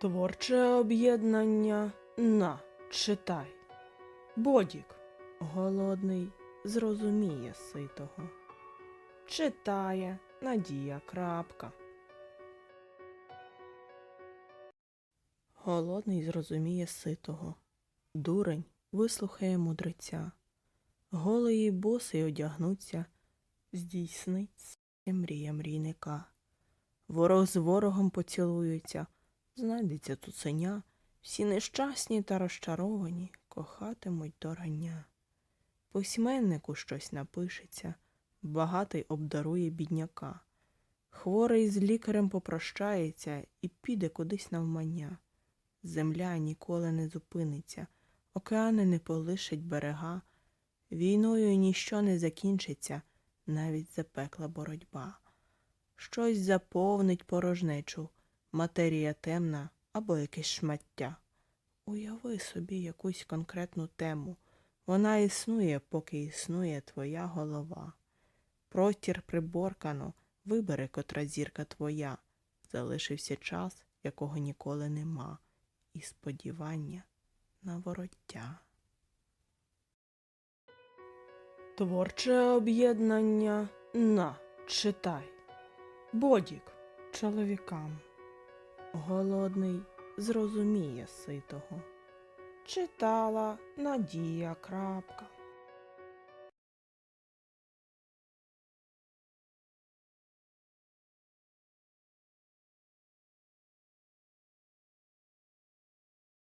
Творче об'єднання на читай. Бодік голодний зрозуміє ситого. Читає Надія Крапка. Голодний зрозуміє ситого. Дурень вислухає мудреця. Голий босий одягнуться, здійсниться мрія мрійника. Ворог з ворогом поцілується, знайдеться цуценя, всі нещасні та розчаровані кохатимуть до рання. Письменнику щось напишеться, багатий обдарує бідняка. Хворий з лікарем попрощається і піде кудись навмання. Земля ніколи не зупиниться, океани не полишать берега, війною ніщо не закінчиться, навіть запекла боротьба. Щось заповнить порожнечу, матерія темна або якесь шмаття. Уяви собі якусь конкретну тему. Вона існує, поки існує твоя голова. Простір приборкано, вибери, котра зірка твоя. Залишився час, якого ніколи нема, і сподівання на вороття. Творче об'єднання на читай. Бодік чоловікам. Голодний зрозуміє ситого. Читала Надія Крапка.